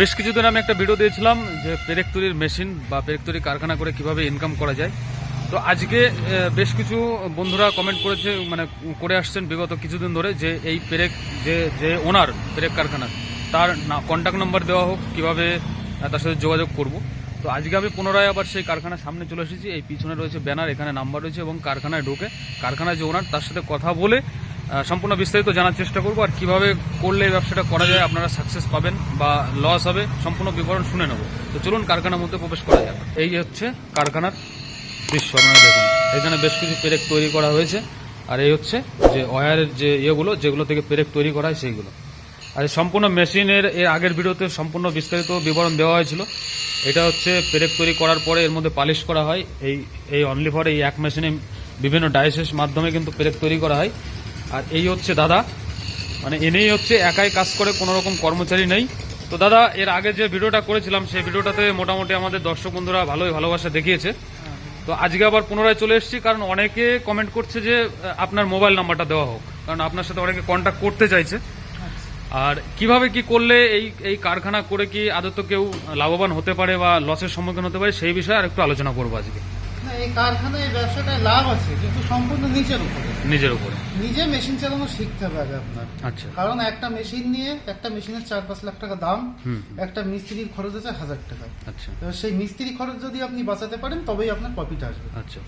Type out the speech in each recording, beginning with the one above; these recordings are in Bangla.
বেশ কিছুদিন আমি একটা ভিডিও দিয়েছিলাম যে পেরেক তৈরির মেশিন বা পেরেক কারখানা করে কীভাবে ইনকাম করা যায়। তো আজকে বেশ কিছু বন্ধুরা কমেন্ট করেছে মানে করে আসছেন বিগত কিছুদিন ধরে যে এই পেরেক, যে যে ওনার পেরেক কারখানার তার না কন্ট্যাক্ট নাম্বার দেওয়া হোক, কীভাবে তার সাথে যোগাযোগ করব। তো আজকে আমি পুনরায় আবার সেই কারখানার সামনে চলে এসেছি, এই পিছনে রয়েছে ব্যানার এখানে নাম্বার রয়েছে এবং কারখানায় ঢুকে কারখানায় যে ওনার তার সাথে কথা বলে সম্পূর্ণ বিস্তারিত জানার চেষ্টা করব আর কীভাবে করলে এই ব্যবসাটা করা যায়, আপনারা সাকসেস পাবেন বা লস হবে, সম্পূর্ণ বিবরণ শুনে নেব। তো চলুন কারখানার মধ্যে প্রবেশ করা যাবে এই হচ্ছে কারখানার দৃশ্য, আপনারা দেখুন। এখানে বেশ কিছু পেরেক তৈরি করা হয়েছে। আর এই হচ্ছে যে ওয়ারের যে ইয়েগুলো, যেগুলো থেকে পেরেক তৈরি করা হয় সেইগুলো। আর সম্পূর্ণ মেশিনের এর আগের ভিডিওতে সম্পূর্ণ বিস্তারিত বিবরণ দেওয়া হয়েছিল। এটা হচ্ছে পেরেক তৈরি করার পরে এর মধ্যে পালিশ করা হয়। এই এই অনলি ফর এই এক মেশিনে বিভিন্ন ডাইসেস মাধ্যমে কিন্তু পেরেক তৈরি করা হয়। আর এই হচ্ছে দাদা। মানে এনেই হচ্ছে একাই কাজ করে কোনো রকম কর্মচারী নেই। তো দাদা এর আগে যে ভিডিওটা করেছিলাম সেই ভিডিওটাতে মোটামুটি আমাদের দর্শক বন্ধুরা ভালোই ভালোবাসা দেখিয়েছে। তো আজকে আবার পুনরায় চলে এসেছি কারণ অনেকে কমেন্ট করছে যে আপনার মোবাইল নাম্বারটা দেওয়া হোক। কারণ আপনার সাথে অনেকে কন্ট্যাক্ট করতে চাইছে। আর কীভাবে কি করলে এই এই কারখানা করে কি আদত কেউ লাভবান হতে পারে বা লসের সম্মুখীন হতে পারে সেই বিষয়ে আর একটু আলোচনা করব আজকে। এই কারখানায় ব্যবসাটায় লাভ আছে কিন্তু সম্পূর্ণ নিচের উপরে। নিজের উপরে। নিজে মেশিন চালানো শিখতে হবে আগে আপনার। আচ্ছা। কারণ একটা মেশিন নিয়ে একটা মেশিনের চার পাঁচ লাখ টাকা দাম একটা মিস্ত্রির খরচ আছে হাজার টাকা। আচ্ছা। সেই মিস্ত্রি খরচ যদি আপনি বাঁচাতে পারেন তবেই আপনার প্রফিট আসবে। আচ্ছা।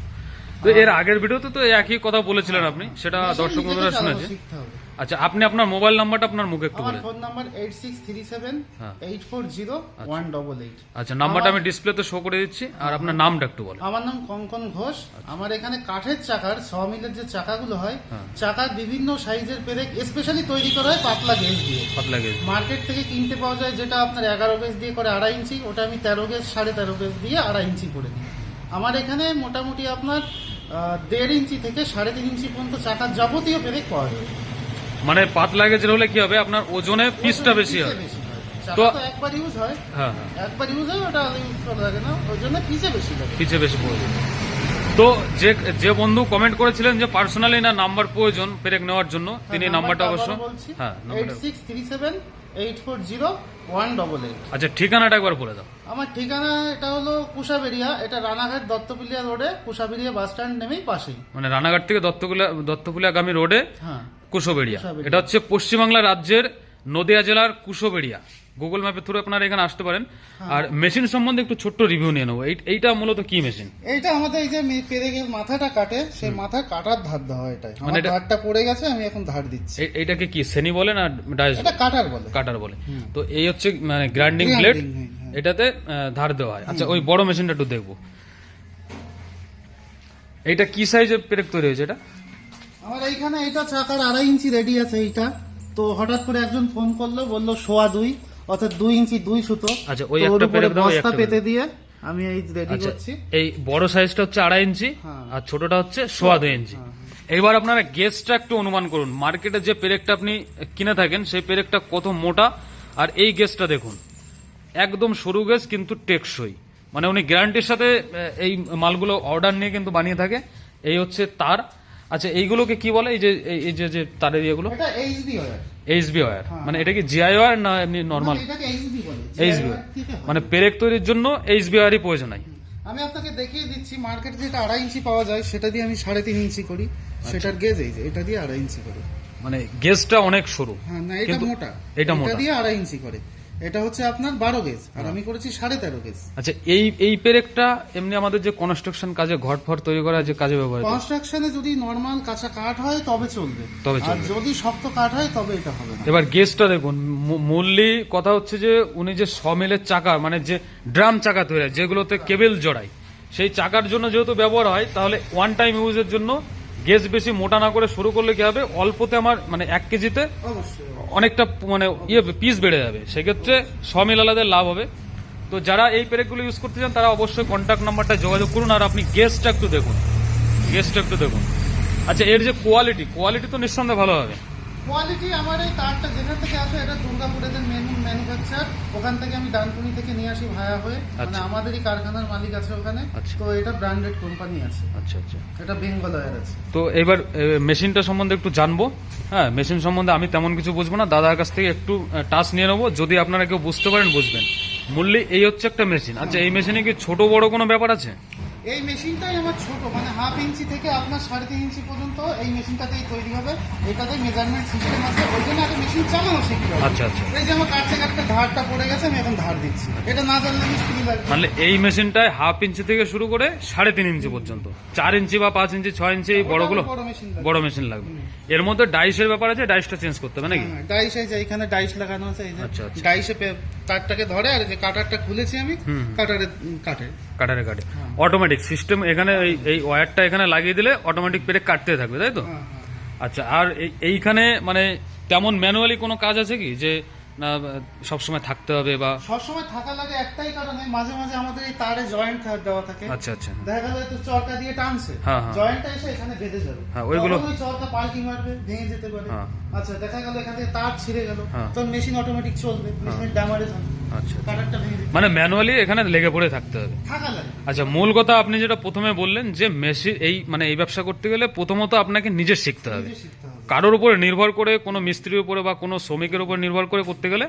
তো এর আগের ভিডিওতে তো একই কথা বলেছিলেন আপনি সেটা দর্শক বন্ধুরা শুনেছে। শিখতে হবে। আচ্ছা আপনি আপনার মোবাইল নাম্বারটা আপনার মুখে একটু আমার বলেন। Phone number eight six three seven হ্যাঁ। আচ্ছা নাম্বারটা আমি ডিসপ্লেতে শো করে দিচ্ছি আর আপনার নামটা একটু বলেন। আমার নাম কঙ্কন ঘোষ। আমার এখানে কাঠের চাকার ছ মিলের যে চাকাগুলো হয় হ্যাঁ। চাকার বিভিন্ন সাইজের পেরেক স্পেশালি তৈরি করা হয় পাতলা গেজ দিয়ে। পাতলা গেজ মার্কেট থেকে কিনতে পাওয়া যায় যেটা আপনার এগারো গেজ দিয়ে করে আড়াই ইঞ্চি ওটা আমি তেরো গেজ সাড়ে তেরো গেজ দিয়ে আড়াই ইঞ্চি করে দিই। আমার এখানে মোটামুটি আপনার দেড় ইঞ্চি থেকে সাড়ে তিন ইঞ্চি পর্যন্ত চাকার যাবতীয় পেরেক পাওয়া যায়। মানে পাতলা গেজের হলে কি হবে? আপনার ওজনে পিসটা বেশি হবে। তো- একবার ইউজ হয়। হ্যাঁ হ্যাঁ। একবার ইউজ হয় ওটা ইউজ করা লাগে না। ওই জন্য পিসে বেশি পিছে বেশি প্রয়োজন তো যে যে বন্ধু কমেন্ট করেছিলেন যে পার্সোনালি না নাম্বার প্রয়োজন পেরেক নেওয়ার জন্য তিনি হ্যাঁ, নাম্বারটা অবশ্য বলছি। হ্যাঁ আচ্ছা ঠিকানাটা একবার বলে দাও। আমার ঠিকানা এটা হলো কুশাবেরিয়া এটা রানাঘাট দত্তপুলিয়া রোডে কুশাবেরিয়া বাস স্ট্যান্ড নেমেই পাশেই। মানে রানাঘাট থেকে দত্তকুলা দত্তকুলিয়াগামী রোডে হ্যাঁ। কুশোবেড়িয়া। এটা হচ্ছে পশ্চিমবাংলা রাজ্যের নদিয়া জেলার কুশোবেড়িয়া। গুগল ম্যাপের থ্রু আপনারা এখানে আসতে পারেন। হ্যাঁ। আর মেশিন সম্বন্ধে একটু ছোট্ট রিভিউ নিয়ে নেব। এইটা মূলত কি মেশিন এইটা আমাদের এই যে পেরেকের মাথাটা কাটে সেই মাথা কাটার ধার দেওয়া এটাই। মানে ধারটা পড়ে গেছে আমি এখন ধার দিচ্ছি। এইটাকে কি সেনি বলে না ডাইস এটা কাটার বলে। কাটার বলে। তো এই হচ্ছে মানে গ্রাইন্ডিং প্লেট হ্যাঁ, হ্যাঁ। এটাতে ধার দেওয়া হয়। আচ্ছা ওই বড় মেশিনটা একটু দেখব। এইটা কি সাইজের পেরেক তৈরি হয়েছে এটা? আমার এইখানে এটা চাকার আড়াই ইঞ্চি রেডি আছে এইটা। তো হঠাৎ করে একজন ফোন করল বলল সোয়া দুই। অর্থাৎ দুই ইঞ্চি দুই সুতো। আচ্ছা, ওই একটা দাও, বস্তা পেতে দিয়ে আমি এই রেডি আচ্ছা করছি। এই বড় সাইজটা হচ্ছে আড়াই ইঞ্চি হ্যাঁ। আর ছোটটা হচ্ছে সোয়া দুই ইঞ্চি। এবার আপনারা গেজটা একটু অনুমান করুন। মার্কেটে যে পেরেকটা আপনি কিনে থাকেন সেই পেরেকটা কত মোটা? আর এই গেজটা দেখুন। একদম সরু গেজ কিন্তু টেকসই। মানে উনি গ্যারান্টির সাথে এই মালগুলো অর্ডার নিয়ে কিন্তু বানিয়ে থাকে। এই হচ্ছে তার। আচ্ছা এইগুলোকে কি বলে? এই যে এই- যে যে তারের ইয়েগুলো? এটা এইচডি ওয়্যার এইচবি ওয়্যার। মানে এটা কি জিআই ওয়্যার না এমনি নর্মাল এটাকে এইচডি বলে। এইচবি। মানে পেরেক তৈরির জন্য এইচবি ওয়্যারই প্রয়োজন হয় আমি আপনাকে দেখিয়ে দিচ্ছি মার্কেটে যেটা আড়াই ইঞ্চি পাওয়া যায় সেটা দিয়ে আমি সাড়ে তিন ইঞ্চি করি। আচ্ছা। সেটার গেজ এই যে এটা দিয়ে আড়াই ইঞ্চি করি। মানে গেজটা অনেক সরু। হ্যাঁ না এটা মোটা। এটা মোটা। দিয়ে আড়াই ইঞ্চি করে। এটা হচ্ছে আপনার বারো গেজ আর আমি করেছি সাড়ে তেরো গেজ। আচ্ছা এই এই পেরেকটা এমনি আমাদের যে কনস্ট্রাকশন কাজে ঘর ফর তৈরি করা যে কাজে ব্যবহার হয় কনস্ট্রাকশনে যদি নর্মাল কাঁচা কাঠ হয় তবে চলবে। তবে আর। যদি শক্ত কাঠ হয় তবে এটা হবে না। এবার গেজটা দেখুন মূল্যি কথা হচ্ছে যে উনি যে সমিলের চাকা মানে যে ড্রাম চাকা তৈরি হয় যেগুলোতে কেবেল জড়ায় সেই চাকার জন্য যেহেতু ব্যবহার হয় তাহলে ওয়ান টাইম ইউজের জন্য গেজ বেশি মোটা না করে শুরু করলে কি হবে? অল্পতে আমার মানে এক কেজিতে অনেকটা মানে ইয়ে পিস বেড়ে যাবে। সেক্ষেত্রে সমিল আলাদা লাভ হবে। তো যারা এই পেরেকগুলো ইউজ করতে চান তারা অবশ্যই কন্ট্যাক্ট নাম্বারটা যোগাযোগ করুন আর আপনি গ্যাসটা একটু দেখুন। গেস্টটা একটু দেখুন। আচ্ছা এর যে কোয়ালিটি কোয়ালিটি তো নিঃসন্দেহে ভালো হবে। কোয়ালিটি আমার এই তারটা যেখান থেকে আসে এটা দুর্গাপুরের মেনু ম্যানুফ্যাকচার ওখান থেকে আমি ডানকুনি থেকে নিয়ে আসি ভায়া হয়ে। মানে আচ্ছা। আমাদেরই কারখানার মালিক আছে ওখানে। আচ্ছা। তো এটা ব্র্যান্ডেড কোম্পানি আছে। আচ্ছা আচ্ছা। এটা বেঙ্গল ওয়ার আছে। তো এবার মেশিনটা সম্বন্ধে একটু জানব। হ্যাঁ মেশিন সম্বন্ধে আমি তেমন কিছু বুঝব না। দাদার কাছ থেকে একটু টাচ নিয়ে নেব। যদি আপনারা কেউ বুঝতে পারেন বুঝবেন। মূল্যে এই হচ্ছে একটা মেশিন আচ্ছা এই মেশিনে কি ছোট বড় কোনো ব্যাপার আছে? এই মেশিনটাই আমার ছোট মানে হাফ ইঞ্চি থেকে আপনার সাড়ে তিন ইঞ্চি পর্যন্ত এই মেশিনটাতেই তৈরি হবে। এটাতে মেজারমেন্ট সিস্টেম আছে। ওই জন্য আগে মেশিন চালানো শিখতে আচ্ছা আচ্ছা। এই যে আমার কাটতে কাটতে ধারটা পড়ে গেছে আমি এখন ধার দিচ্ছি। এটা না জানলে মিস্ত্রি লাগবে মানে এই মেশিনটায় হাফ ইঞ্চি থেকে শুরু করে সাড়ে তিন ইঞ্চি পর্যন্ত। চার ইঞ্চি বা পাঁচ ইঞ্চি ছয় ইঞ্চি এই বড়গুলো বড় মেশিন লাগবে। বড় মেশিন লাগবে। এর মধ্যে ডাইসের ব্যাপার আছে ডাইসটা চেঞ্জ করতে হবে নাকি? ডাইস এই যে এখানে ডাইস লাগানো আছে এই যে আচ্ছা, আচ্ছা। ডাইসে কাঠটাকে ধরে আর যে কাটারটা খুলেছি আমি। কাটারে কাটে। কাটারে কাটে হ্যাঁ। অটোমেটিক সিস্টেম এখানে এই- এই ওয়্যারটা এখানে লাগিয়ে দিলে অটোমেটিক পেরে কাটতে থাকবে তাই তো হ্যাঁ, হ্যাঁ। আচ্ছা আর এই- এইখানে মানে তেমন ম্যানুয়ালি কোনো কাজ আছে কি যে না সবসময় থাকতে হবে বা সবসময় থাকা লাগে একটাই কারণে মাঝে মাঝে আমাদের এই তারে জয়েন্ট দেওয়া থাকে আচ্ছা আচ্ছা দেখা গেল তো চরকা দিয়ে টানছে হ্যাঁ, হ্যাঁ। জয়েন্টটা এসে এখানে বেঁধে যাবে হ্যাঁ, ওইগুলো- ওই চরকা পাল্টি মারবে ভেঙে যেতে পারে হ্যাঁ। আচ্ছা দেখা গেল এখান থেকে তার ছিঁড়ে গেল হ্যাঁ। তখন মেশিন অটোমেটিক চলবে মেশিনের ড্যামারেজ হবে আচ্ছা কাটারটা মানে ম্যানুয়ালি এখানে লেগে পড়ে থাকতে হবে। আচ্ছা মূল কথা আপনি যেটা প্রথমে বললেন যে মেশিন এই মানে এই ব্যবসা করতে গেলে প্রথমত আপনাকে নিজে শিখতে হবে। নিজে শিখতে হবে। কারোর উপরে নির্ভর করে কোনো মিস্ত্রির উপরে বা কোনো শ্রমিকের উপর নির্ভর করে করতে গেলে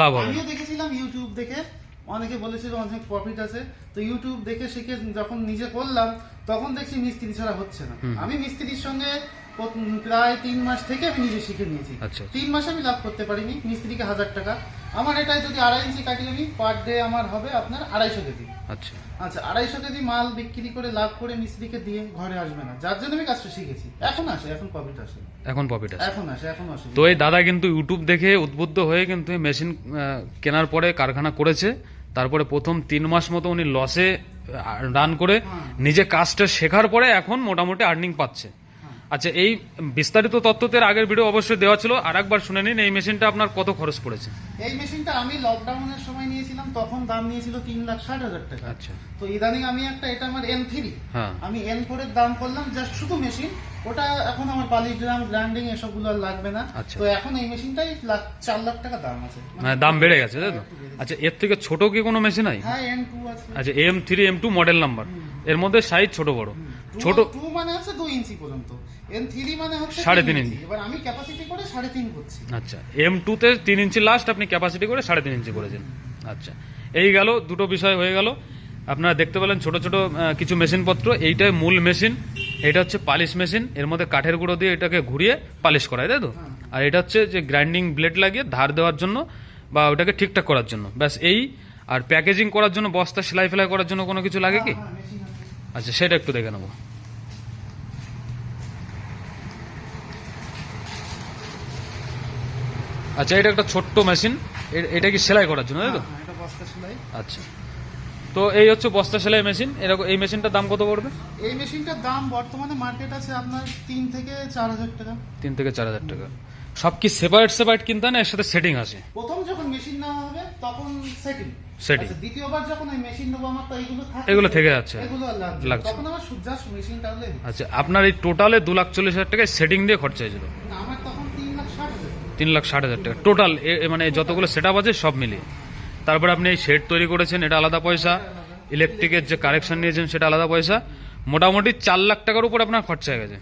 লাভ হবে। দেখেছিলাম ইউটিউব দেখে। অনেকে বলেছিল অনেক প্রফিট আছে। তো ইউটিউব দেখে শিখে যখন নিজে করলাম তখন দেখছি মিস্ত্রি ছাড়া হচ্ছে না। আমি মিস্ত্রির সঙ্গে প্রায় তিন মাস থেকে আমি নিজে শিখে নিয়েছি। আচ্ছা। তিন মাসে আমি লাভ করতে পারিনি মিস্ত্রিকে হাজার টাকা। আমার এটাই যদি আড়াই ইঞ্চি কাটি আমি পার ডে আমার হবে আপনার আড়াইশো কেজি। আচ্ছা। আচ্ছা আড়াইশো কেজি মাল বিক্রি করে লাভ করে মিস্ত্রিকে দিয়ে ঘরে আসবে না। যার জন্য আমি কাজটা শিখেছি। এখন আসে এখন প্রফিট আসে। এখন প্রফিট আছে এখন আসে এখন আসে। তো এই দাদা কিন্তু ইউটিউব দেখে উদ্বুদ্ধ হয়ে কিন্তু মেশিন কেনার পরে কারখানা করেছে। তারপরে প্রথম তিন মাস মতো উনি লসে রান করে হ্যাঁ। নিজে কাজটা শেখার পরে এখন মোটামুটি আর্নিং পাচ্ছে আচ্ছা এই বিস্তারিত তথ্যতের আগের ভিডিও অবশ্যই দেওয়া ছিল। আর একবার শুনে নিন এই মেশিনটা আপনার কত খরচ পড়েছে? এই মেশিনটা আমি লকডাউনের সময় নিয়েছিলাম তখন দাম নিয়েছিল তিন লাখ ষাট হাজার টাকা। আচ্ছা। তো ইদানিং আমি একটা এটা আমার এন থ্রি হ্যাঁ। আমি এন ফোর এর দাম করলাম জাস্ট শুধু মেশিন ওটা এখন আমার বালিশ ড্রাম গ্রাইন্ডিং এসবগুলো আর লাগবে না। আচ্ছা। তো এখন এই মেশিনটাই লাখ চার লাখ টাকা দাম আছে। মানে দাম বেড়ে গেছে তাই তো? আচ্ছা এর থেকে ছোট কি কোনো মেশিন নাই হ্যাঁ এন টু আছে। আচ্ছা M three M two model number এর মধ্যে সাইজ ছোট বড়। ছোট টু মানে হচ্ছে দুই ইঞ্চি পর্যন্ত। এন থ্রি মানে হচ্ছে সাড়ে তিন ইঞ্চি। এবার আমি ক্যাপাসিটি করে সাড়ে তিন করছি। আচ্ছা এম টুতে তিন ইঞ্চি লাস্ট আপনি ক্যাপাসিটি করে সাড়ে তিন ইঞ্চি করেছেন। আচ্ছা এই গেল দুটো বিষয় হয়ে গেল। আপনারা দেখতে পেলেন ছোট ছোট কিছু মেশিনপত্র এইটাই মূল মেশিন এটা হচ্ছে পালিশ মেশিন এর মধ্যে কাঠের গুঁড়ো দিয়ে এটাকে ঘুরিয়ে পালিশ করায় তাই তো? আর এটা হচ্ছে যে গ্রাইন্ডিং ব্লেড লাগিয়ে ধার দেওয়ার জন্য বা ওটাকে ঠিকঠাক করার জন্য। ব্যাস এই আর প্যাকেজিং করার জন্য বস্তা সেলাই ফেলাই করার জন্য কোনো কিছু লাগে কি? হ্যাঁ মেশিন আছে। আচ্ছা সেটা একটু দেখে নেব। আচ্ছা এটা একটা ছোট্ট মেশিন। এটা কি সেলাই করার জন্য তাই তো? হ্যাঁ, সেলাই। আচ্ছা। তো এই হচ্ছে বস্তা সেলাই মেশিন। এরকম এই মেশিনটার দাম কত পড়বে? এই মেশিনটার দাম বর্তমানে মার্কেট আছে আপনার তিন থেকে চার হাজার টাকা। তিন থেকে চার হাজার টাকা। সব কি সেপারেট সেপারেট কিনতে না এর সাথে সেটিং আছে। প্রথম যখন মেশিন নেওয়া হবে তখন সেটিং সেটিং আচ্ছা, দ্বিতীয়বার যখন এই মেশিন নেব আমার তো এগুলো থাকে এগুলো থেকে যাচ্ছে। এগুলো লাগছে। তখন আমার সূর্যাস মেশিনটা হলে আচ্ছা আপনার এই টোটালে দু লাখ চল্লিশ হাজার টাকায় সেটিং দিয়ে খরচা হয়েছিল? আমার তখন তিন লাখ ষাট হাজার। তিন লাখ ষাট হাজার টাকা। টোটাল মানে যতগুলো সেট আছে সব মিলিয়ে। তারপরে আপনি এই শেড তৈরি করেছেন এটা আলাদা পয়সা। হ্যাঁ, হ্যাঁ, হ্যাঁ। ইলেকট্রিকের যে কারেকশন নিয়েছেন সেটা আলাদা পয়সা। মোটামুটি চার লাখ টাকার উপর আপনার খরচা হয়ে গেছে।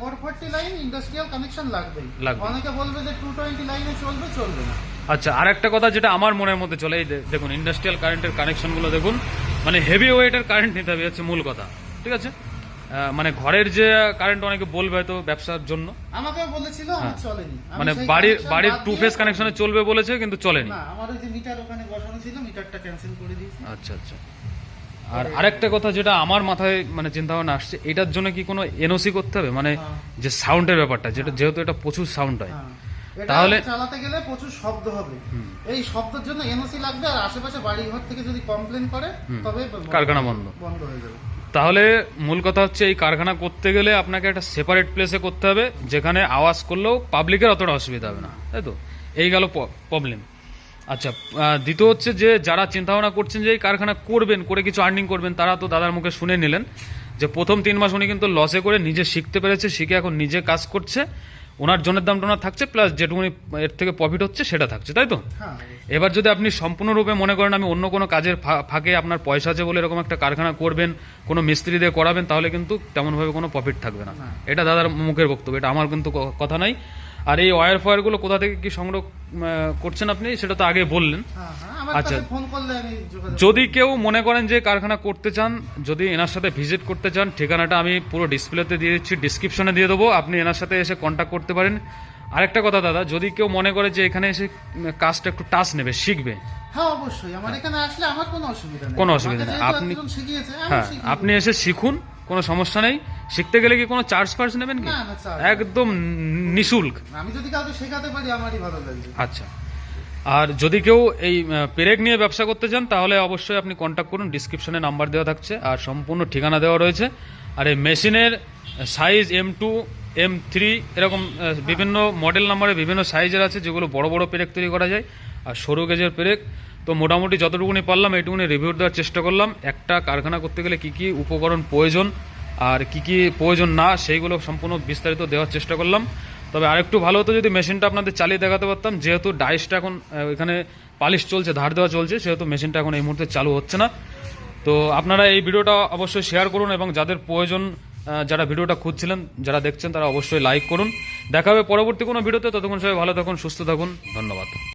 440 লাইন ইন্ডাস্ট্রিয়াল কানেকশন লাগবে। অনেকে বলবে যে 220 লাইনে চলবে চলবে না। আচ্ছা আরেকটা কথা যেটা আমার মনের মধ্যে চলে এই দেখুন ইন্ডাস্ট্রিয়াল কারেন্টের কানেকশনগুলো দেখুন মানে হেভি ওয়েটের কারেন্ট নিতে হবে হচ্ছে মূল কথা ঠিক আছে? মানে ঘরের যে কারেন্ট অনেকে বলবে হয়তো ব্যবসার জন্য। আমাকে বলেছিল হ্যাঁ। চলেনি। মানে বাড়ির বাড়ির টু ফেজ কানেকশনে চলবে বলেছে কিন্তু চলেনি। না আমার যে মিটার ওখানে বসানো ছিল মিটারটা ক্যান্সেল করে দিয়েছি। আচ্ছা আচ্ছা। আর আরেকটা কথা যেটা আমার মাথায় মানে চিন্তা ভাবনা আসছে এটার জন্য কি কোনো এনওসি করতে হবে? মানে হ্যাঁ। যে সাউন্ডের ব্যাপারটা যেটা যেহেতু এটা প্রচুর সাউন্ড হয়। হ্যাঁ। তাহলে- চালাতে গেলে প্রচুর শব্দ হবে। এই শব্দের জন্য এনওসি লাগবে আর আশেপাশে বাড়ি ঘর থেকে যদি কমপ্লেন করে তবে কারখানা বন্ধ। বন্ধ হয়ে যাবে। তাহলে মূল কথা হচ্ছে এই কারখানা করতে গেলে আপনাকে একটা সেপারেট প্লেসে করতে হবে যেখানে আওয়াজ করলেও পাবলিকের অতটা অসুবিধা হবে না তাই তো? এই গেল প্রবলেম আচ্ছা দ্বিতীয় হচ্ছে যে যারা চিন্তা ভাবনা করছেন যে এই কারখানা করবেন করে কিছু আর্নিং করবেন তারা তো দাদার মুখে শুনে নিলেন যে প্রথম তিন মাস উনি কিন্তু লসে করে নিজে শিখতে পেরেছে শিখে এখন নিজে কাজ করছে। ওনার জনের দামটা ওনার থাকছে প্লাস যেটুকুনি এর থেকে প্রফিট হচ্ছে সেটা থাকছে তাই তো? হ্যাঁ এবার যদি আপনি সম্পূর্ণরূপে মনে করেন আমি অন্য কোনো কাজের ফাঁকে আপনার পয়সা আছে বলে এরকম একটা কারখানা করবেন কোনো মিস্ত্রি দিয়ে করাবেন তাহলে কিন্তু তেমনভাবে কোনো প্রফিট থাকবে না। না। এটা দাদার মুখের বক্তব্য এটা আমার কিন্তু কথা নাই। আর এই ওয়ার ফয়ারগুলো কোথা থেকে কি সংগ্রহ করছেন আপনি সেটা তো আগে বললেন। হ্যাঁ হ্যাঁ আচ্ছা। যদি কেউ মনে করেন যে কারখানা করতে চান যদি এনার সাথে ভিজিট করতে চান ঠিকানাটা আমি পুরো ডিসপ্লেতে দিয়ে দিচ্ছি ডিসক্রিপশনে দিয়ে দেবো আপনি এনার সাথে এসে কন্ট্যাক্ট করতে পারেন। আরেকটা কথা দাদা যদি কেউ মনে করে যে এখানে এসে কাজটা একটু টাচ নেবে শিখবে। হ্যাঁ অবশ্যই। আমার এখানে আসলে আমার কোনো অসুবিধা নেই। কোনো অসুবিধা নেই। আপনি- শিখিয়েছে হ্যাঁ আপনি এসে শিখুন কোনো সমস্যা নেই। শিখতে গেলে কি কোনো চার্জ ফার্জ নেবেন কি? একদম নিশুল্ক। আমি যদি কাউকে শেখাতে পারি আমারই ভালো লাগবে। আচ্ছা। আর যদি কেউ এই পেরেক নিয়ে ব্যবসা করতে চান তাহলে অবশ্যই আপনি কন্ট্যাক্ট করুন। ডিসক্রিপশনে নাম্বার দেওয়া থাকছে আর সম্পূর্ণ ঠিকানা দেওয়া রয়েছে। আর এই মেশিনের size M two M three এরকম বিভিন্ন মডেল নাম্বারে বিভিন্ন সাইজের আছে যেগুলো বড় বড় পেরেক তৈরি করা যায়। আর সরু গেজের পেরেক তো মোটামুটি যতটুকুনি পারলাম, এইটুকুনি রিভিউ দেওয়ার চেষ্টা করলাম। একটা কারখানা করতে গেলে কি কি উপকরণ প্রয়োজন আর কি কি প্রয়োজন না, সেইগুলো সম্পূর্ণ বিস্তারিত দেওয়ার চেষ্টা করলাম। তবে আরেকটু ভালো হতো যদি মেশিনটা আপনাদের চালিয়ে দেখাতে পারতাম। যেহেতু ডাইসটা এখন এখানে পালিশ চলছে, ধার দেওয়া চলছে, সেহেতু মেশিনটা এখন এই মুহূর্তে চালু হচ্ছে না। তো আপনারা এই ভিডিওটা অবশ্যই শেয়ার করুন এবং যাদের প্রয়োজন যারা ভিডিওটা খুঁজছিলেন, যারা দেখছেন, তারা অবশ্যই লাইক করুন। দেখা হবে পরবর্তী কোনো ভিডিওতে। ততক্ষণ সবাই ভালো থাকুন, সুস্থ থাকুন। ধন্যবাদ।